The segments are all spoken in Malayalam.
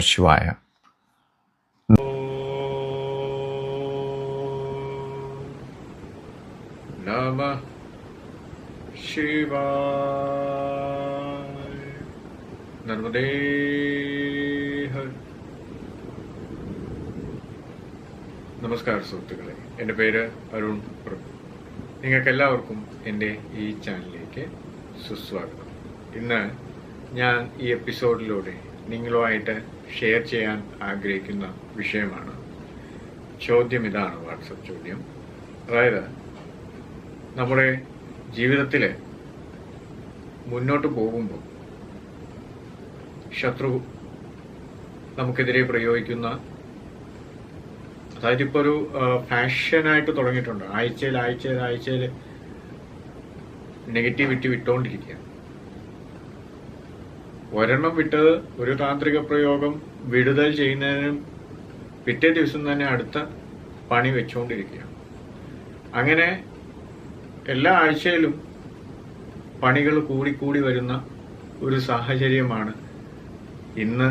ശിവായ. നമ ശിവായ. നമസ്കാരം സുഹൃത്തുക്കളെ. എന്റെ പേര് അരുൺ പ്രഭു. നിങ്ങൾക്ക് എല്ലാവർക്കും എന്റെ ഈ ചാനലിലേക്ക് സുസ്വാഗതം. ഇന്ന് ഞാൻ ഈ എപ്പിസോഡിലൂടെ നിങ്ങളുമായിട്ട് ഷെയർ ചെയ്യാൻ ആഗ്രഹിക്കുന്ന വിഷയമാണ്. ചോദ്യം ഇതാണ് വാട്സപ്പ് ചോദ്യം. അതായത് നമ്മുടെ ജീവിതത്തിൽ മുന്നോട്ട് പോകുമ്പോൾ ശത്രു നമുക്കെതിരെ പ്രയോഗിക്കുന്ന അതായത് ഇപ്പോൾ ഒരു ഫാഷനായിട്ട് തുടങ്ങിയിട്ടുണ്ട്. ആഴ്ചയിൽ ആഴ്ചയിൽ ആഴ്ചയിൽ നെഗറ്റിവിറ്റി വിട്ടുകൊണ്ടിരിക്കുക ഒരെണ്ണം വിട്ടത് ഒരു താന്ത്രിക പ്രയോഗം വിടുതൽ ചെയ്യുന്നതിനും പിറ്റേ ദിവസം തന്നെ അടുത്ത പണി വെച്ചുകൊണ്ടിരിക്കുകയാണ്. അങ്ങനെ എല്ലാ ആഴ്ചയിലും പണികൾ കൂടിക്കൂടി വരുന്ന ഒരു സാഹചര്യമാണ് ഇന്ന്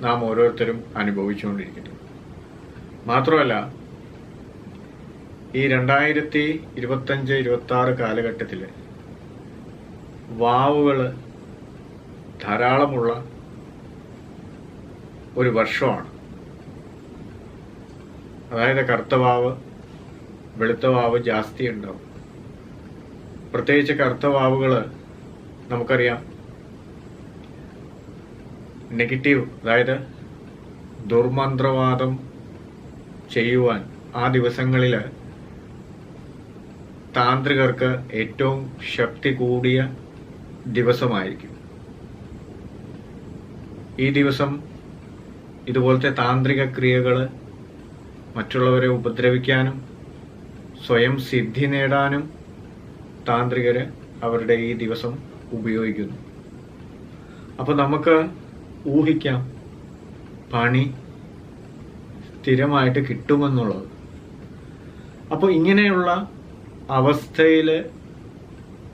നാം ഓരോരുത്തരും അനുഭവിച്ചുകൊണ്ടിരിക്കുന്നത്. മാത്രമല്ല ഈ രണ്ടായിരത്തി ഇരുപത്തഞ്ച് ഇരുപത്തി ആറ് കാലഘട്ടത്തിൽ വാവുകൾ ധാരാളമുള്ള ഒരു വർഷമാണ്. അതായത് കറുത്തവാവ് വെളുത്തവാവ് വെളുത്ത ജാസ്തി ഉണ്ടാവും പ്രത്യേകിച്ച് കറുത്തവാവുകൾ നമുക്കറിയാം. നെഗറ്റീവ് അതായത് ദുർമന്ത്രവാദം ചെയ്യുവാൻ ആ ദിവസങ്ങളിൽ താന്ത്രികർക്ക് ഏറ്റവും ശക്തി കൂടിയ ദിവസമായിരിക്കും. ഈ ദിവസം ഇതുപോലത്തെ താന്ത്രിക ക്രിയകൾ മറ്റുള്ളവരെ ഉപദ്രവിക്കാനും സ്വയം സിദ്ധി നേടാനും താന്ത്രികർ അവരുടെ ഈ ദിവസം ഉപയോഗിക്കുന്നു. അപ്പോൾ നമുക്ക് ഊഹിക്കാം പണി സ്ഥിരമായിട്ട് കിട്ടുമെന്നുള്ളത്. അപ്പോൾ ഇങ്ങനെയുള്ള അവസ്ഥയിൽ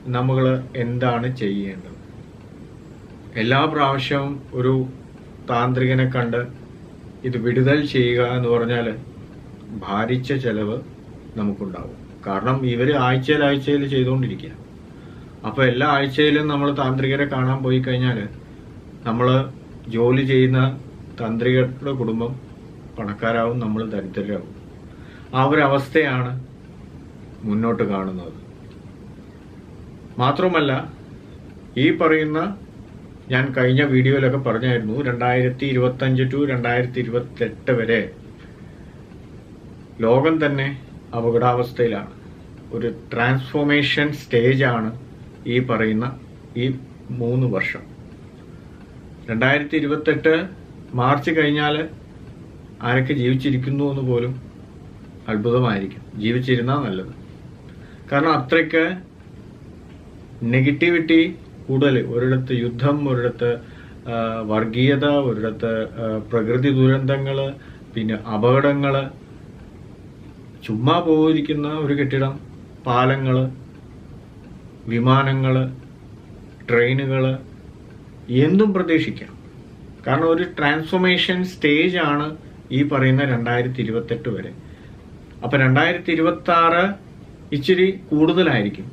നമ്മൾ എന്താണ് ചെയ്യേണ്ടത്? എല്ലാ പ്രാവശ്യവും ഒരു താന്ത്രികനെ കണ്ട് ഇത് വിടുതൽ ചെയ്യുക എന്ന് പറഞ്ഞാൽ ഭാരിച്ച ചെലവ് നമുക്കുണ്ടാവും. കാരണം ഇവർ ആഴ്ചയിൽ ആഴ്ചയിൽ ചെയ്തുകൊണ്ടിരിക്കുക. അപ്പോൾ എല്ലാ ആഴ്ചയിലും നമ്മൾ താന്ത്രികരെ കാണാൻ പോയി കഴിഞ്ഞാൽ നമ്മൾ ജോലി ചെയ്യുന്ന താന്ത്രികരുടെ കുടുംബം പണക്കാരാവും നമ്മൾ ദരിദ്രരാകും ആ ഒരു അവസ്ഥയാണ് മുന്നോട്ട് കാണുന്നത്. മാത്രമല്ല ഈ പറയുന്ന ഞാൻ കഴിഞ്ഞ വീഡിയോയിലൊക്കെ പറഞ്ഞായിരുന്നു രണ്ടായിരത്തി ഇരുപത്തഞ്ച് ടു രണ്ടായിരത്തി ഇരുപത്തെട്ട് വരെ ലോകം തന്നെ അപകടാവസ്ഥയിലാണ്. ഒരു ട്രാൻസ്ഫോർമേഷൻ സ്റ്റേജാണ് ഈ പറയുന്ന ഈ മൂന്ന് വർഷം. രണ്ടായിരത്തി ഇരുപത്തെട്ട് മാർച്ച് കഴിഞ്ഞാൽ ആരൊക്കെ ജീവിച്ചിരിക്കുന്നു എന്ന് പോലും അത്ഭുതമായിരിക്കും. ജീവിച്ചിരുന്നാൽ നല്ലത്. കാരണം അത്രയ്ക്ക് നെഗറ്റിവിറ്റി കൂടുതൽ ഒരിടത്ത് യുദ്ധം ഒരിടത്ത് വർഗീയത ഒരിടത്ത് പ്രകൃതി ദുരന്തങ്ങൾ പിന്നെ അപകടങ്ങൾ ചുമ്മാ പോയിരിക്കുന്ന ഒരു കെട്ടിടം പാലങ്ങൾ വിമാനങ്ങൾ ട്രെയിനുകൾ എന്തും പ്രതീക്ഷിക്കാം. കാരണം ഒരു ട്രാൻസ്ഫോർമേഷൻ സ്റ്റേജ് ആണ് ഈ പറയുന്ന രണ്ടായിരത്തി ഇരുപത്തെട്ട് വരെ. അപ്പൊ രണ്ടായിരത്തി ഇരുപത്തി ആറ് ഇച്ചിരി കൂടുതലായിരിക്കും.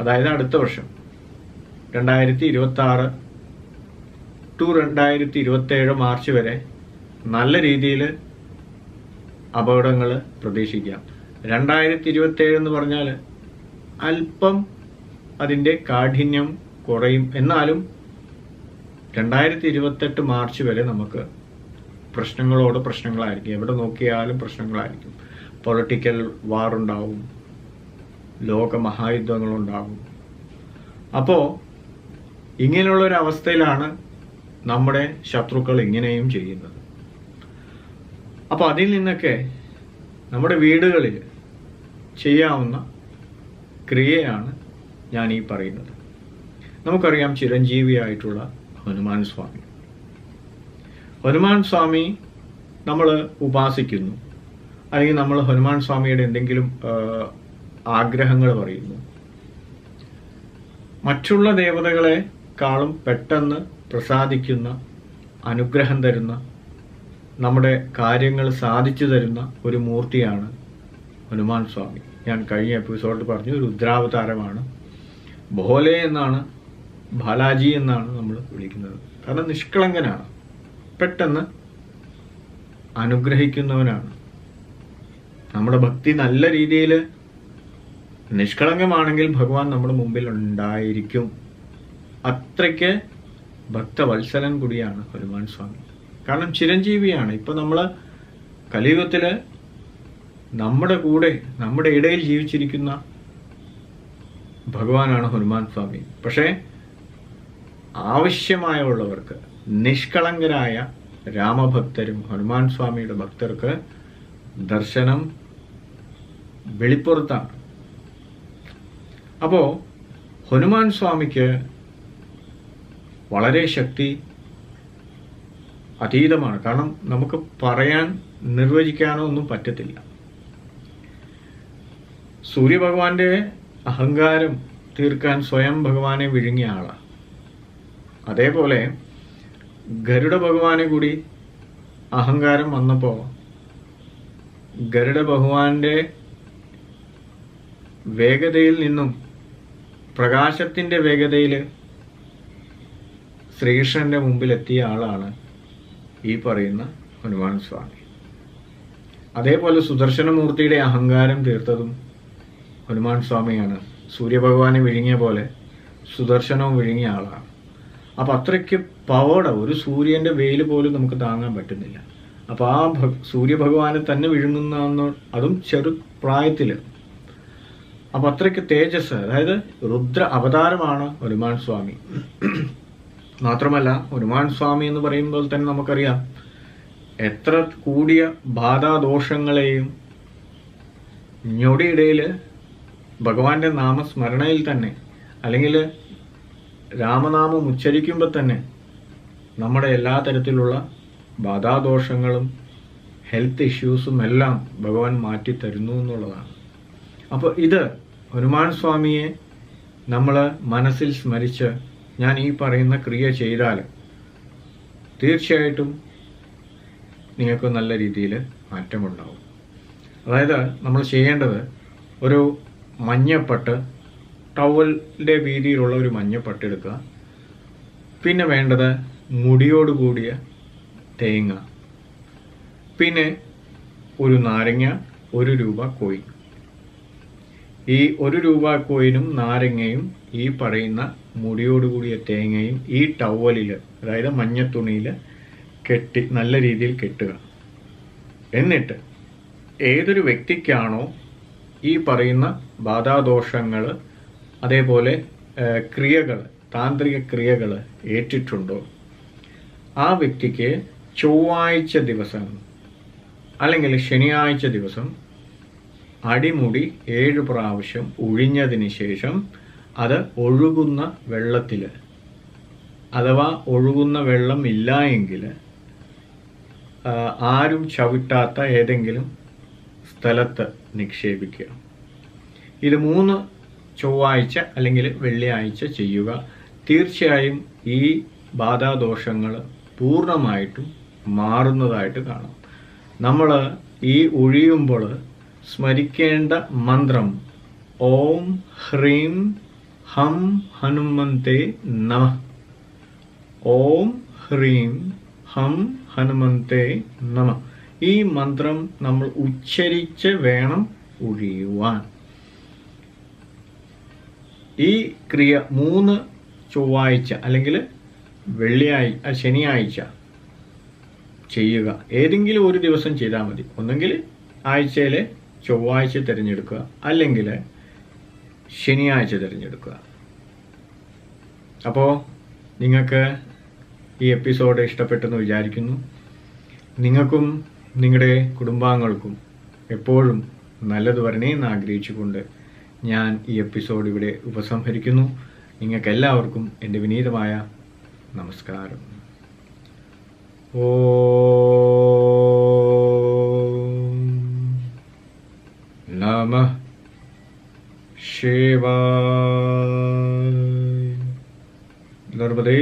അതായത് അടുത്ത വർഷം. രണ്ടായിരത്തി ഇരുപത്തി ആറ് ടു രണ്ടായിരത്തി ഇരുപത്തി ഏഴ് മാർച്ച് വരെ നല്ല രീതിയിൽ അപകടങ്ങൾ പ്രതീക്ഷിക്കാം. രണ്ടായിരത്തി ഇരുപത്തി ഏഴ് എന്ന് പറഞ്ഞാൽ അല്പം അതിന്റെ കാഠിന്യം കുറയും. എന്നാലും രണ്ടായിരത്തി ഇരുപത്തെട്ട് മാർച്ച് വരെ നമുക്ക് പ്രശ്നങ്ങളോട് പ്രശ്നങ്ങളായിരിക്കും. എവിടെ നോക്കിയാലും പ്രശ്നങ്ങളായിരിക്കും. പൊളിറ്റിക്കൽ വാറുണ്ടാവും ഉണ്ടാവും. ലോക മഹായുദ്ധങ്ങളുണ്ടാവും. അപ്പോൾ ഇങ്ങനെയുള്ള ഒരു അവസ്ഥയിലാണ് നമ്മുടെ ശത്രുക്കൾ ഇങ്ങനെയും ചെയ്യുന്നത്. അപ്പോൾ അതിൽ നിന്നൊക്കെ നമ്മുടെ വീടുകളിൽ ചെയ്യാവുന്ന ക്രിയയാണ് ഞാൻ ഈ പറയുന്നത്. നമുക്കറിയാം ചിരഞ്ജീവിയായിട്ടുള്ള ഹനുമാൻ സ്വാമി. ഹനുമാൻ സ്വാമി നമ്മൾ ഉപാസിക്കുന്നു. അല്ലെങ്കിൽ നമ്മൾ ഹനുമാൻ സ്വാമിയുടെ എന്തെങ്കിലും ആഗ്രഹങ്ങൾ പറയുന്നു. മറ്റുള്ള ദേവതകളെക്കാളും പെട്ടെന്ന് പ്രസാദിക്കുന്ന അനുഗ്രഹം തരുന്ന നമ്മുടെ കാര്യങ്ങൾ സാധിച്ചു തരുന്ന ഒരു മൂർത്തിയാണ് ഹനുമാൻ സ്വാമി. ഞാൻ കഴിഞ്ഞ എപ്പിസോഡിൽ പറഞ്ഞു രുദ്രാവതാരമാണ്. ഭോലെ എന്നാണ് ബാലാജി എന്നാണ് നമ്മൾ വിളിക്കുന്നത്. കാരണം നിഷ്കളങ്കനാണ്. പെട്ടെന്ന് അനുഗ്രഹിക്കുന്നവനാണ്. നമ്മുടെ ഭക്തി നല്ല രീതിയിൽ നിഷ്കളങ്കമാണെങ്കിൽ ഭഗവാൻ നമ്മുടെ മുമ്പിൽ ഉണ്ടായിരിക്കും. അത്രയ്ക്ക് ഭക്തവത്സലൻ കൂടിയാണ് ഹനുമാൻ സ്വാമി. കാരണം ചിരഞ്ജീവിയാണ്. ഇപ്പം നമ്മൾ കലിയുഗത്തിൽ നമ്മുടെ കൂടെ നമ്മുടെ ഇടയിൽ ജീവിച്ചിരിക്കുന്ന ഭഗവാനാണ് ഹനുമാൻ സ്വാമി. പക്ഷേ ആവശ്യമായുള്ളവർക്ക് നിഷ്കളങ്കരായ രാമഭക്തരും ഹനുമാൻ സ്വാമിയുടെ ഭക്തർക്ക് ദർശനം വെളിപ്പുറത്താണ്. അപ്പോൾ ഹനുമാൻ സ്വാമിക്ക് വളരെ ശക്തി അതീതമാണ്. കാരണം നമുക്ക് പറയാൻ നിർവചിക്കാനോ ഒന്നും പറ്റത്തില്ല. സൂര്യഭഗവാന്റെ അഹങ്കാരം തീർക്കാൻ സ്വയം ഭഗവാനെ വിഴുങ്ങിയ ആളാണ് അതേപോലെ ഗരുഡ ഭഗവാനെ കൂടി അഹങ്കാരം വന്നപ്പോൾ ഗരുഡ ഭഗവാന്റെ വേഗതയിൽ നിന്നും പ്രകാശത്തിന്റെ വേഗതയിൽ ശ്രീകൃഷ്ണന്റെ മുമ്പിൽ എത്തിയ ആളാണ് ഈ പറയുന്ന ഹനുമാൻ സ്വാമി. അതേപോലെ സുദർശനമൂർത്തിയുടെ അഹങ്കാരം തീർത്തതും ഹനുമാൻ സ്വാമിയാണ്. സൂര്യഭഗവാനെ വിഴുങ്ങിയ പോലെ സുദർശനവും വിഴുങ്ങിയ ആളാണ്. അപ്പൊ അത്രയ്ക്ക് പവട ഒരു സൂര്യന്റെ വെയിൽ പോലും നമുക്ക് താങ്ങാൻ പറ്റുന്നില്ല. അപ്പൊ ആ സൂര്യഭഗവാനെ തന്നെ വിഴുങ്ങുന്ന അതും ചെറു പ്രായത്തിൽ അപ്പൊ അത്രയ്ക്ക് തേജസ് അതായത് രുദ്ര അവതാരമാണ് ഹനുമാൻ സ്വാമി. മാത്രമല്ല ഹനുമാൻ സ്വാമി എന്ന് പറയുമ്പോൾ തന്നെ നമുക്കറിയാം എത്ര കൂടിയ ബാധാദോഷങ്ങളെയും ഞൊടിയിടയിൽ ഭഗവാന്റെ നാമസ്മരണയിൽ തന്നെ അല്ലെങ്കിൽ രാമനാമം ഉച്ചരിക്കുമ്പോൾ തന്നെ നമ്മുടെ എല്ലാ തരത്തിലുള്ള ബാധാദോഷങ്ങളും ഹെൽത്ത് ഇഷ്യൂസും എല്ലാം ഭഗവാൻ മാറ്റി തരുന്നു എന്നുള്ളതാണ്. അപ്പോൾ ഇത് ഹനുമാൻ സ്വാമിയെ നമ്മൾ മനസ്സിൽ സ്മരിച്ച് ഞാൻ ഈ പറയുന്ന ക്രിയ ചെയ്താൽ തീർച്ചയായിട്ടും നിങ്ങൾക്ക് നല്ല രീതിയിൽ മാറ്റമുണ്ടാവും. അതായത് നമ്മൾ ചെയ്യേണ്ടത് ഒരു മഞ്ഞപ്പട്ട് ടവലിന്റെ വീതിയിലുള്ള ഒരു മഞ്ഞപ്പട്ട് എടുക്കുക. പിന്നെ വേണ്ടത് മുടിയോട് കൂടിയ തേങ്ങ. പിന്നെ ഒരു നാരങ്ങ ഒരു രൂപ കോയിൻ. ഈ ഒരു രൂപ കോയിനും നാരങ്ങയും ഈ പറയുന്ന മുടിയോടുകൂടിയ തേങ്ങയും ഈ ടവലിൽ അതായത് മഞ്ഞ തുണിയിൽ കെട്ടി നല്ല രീതിയിൽ കെട്ടുക. എന്നിട്ട് ഏതൊരു വ്യക്തിക്കാണോ ഈ പറയുന്ന ബാധാദോഷങ്ങൾ അതേപോലെ ക്രിയകൾ താന്ത്രിക ക്രിയകൾ ഏറ്റിട്ടുണ്ടോ? ആ വ്യക്തിക്ക് ചൊവ്വാഴ്ച ദിവസം അല്ലെങ്കിൽ ശനിയാഴ്ച ദിവസം അടിമുടി ഏഴ് പ്രാവശ്യം ഒഴിഞ്ഞതിന് ശേഷം അത് ഒഴുകുന്ന വെള്ളത്തിൽ അഥവാ ഒഴുകുന്ന വെള്ളം ഇല്ല എങ്കിൽ ആരും ചവിട്ടാത്ത ഏതെങ്കിലും സ്ഥലത്ത് നിക്ഷേപിക്കുക. ഇത് മൂന്ന് ചൊവ്വാഴ്ച അല്ലെങ്കിൽ വെള്ളിയാഴ്ച ചെയ്യുക. തീർച്ചയായും ഈ ബാധാദോഷങ്ങൾ പൂർണമായിട്ടും മാറുന്നതായിട്ട് കാണാം. നമ്മൾ ഈ ഒഴിയുമ്പോൾ സ്മരിക്കേണ്ട മന്ത്രം ഓം ഹ്രീം ഹം ഹനുമന്തേ നമ. ഓം ഹ്രീം ഹം ഹനുമന്തേ നമ. ഈ മന്ത്രം നമ്മൾ ഉച്ചരിച്ച് വേണം ഒഴിയുവാൻ ഈ ക്രിയ മൂന്ന് ചൊവ്വാഴ്ച അല്ലെങ്കിൽ വെള്ളിയാഴ്ച ശനിയാഴ്ച ചെയ്യുക. ഏതെങ്കിലും ഒരു ദിവസം ചെയ്താൽ മതി. ഒന്നെങ്കിൽ ആഴ്ചയിലെ ചൊവ്വാഴ്ച തിരഞ്ഞെടുക്കുക. അല്ലെങ്കിൽ ശനിയാഴ്ച തിരഞ്ഞെടുക്കുക. അപ്പോൾ നിങ്ങൾക്ക് ഈ എപ്പിസോഡ് ഇഷ്ടപ്പെട്ടെന്ന് വിചാരിക്കുന്നു. നിങ്ങൾക്കും നിങ്ങളുടെ കുടുംബാംഗങ്ങൾക്കും എപ്പോഴും നല്ലത് വരണേ എന്ന് ആഗ്രഹിച്ചുകൊണ്ട് ഞാൻ ഈ എപ്പിസോഡ് ഇവിടെ ഉപസംഹരിക്കുന്നു. നിങ്ങൾക്കെല്ലാവർക്കും എന്റെ വിനീതമായ നമസ്കാരം. ഓ നമ ശിവായ നർമ്മദേ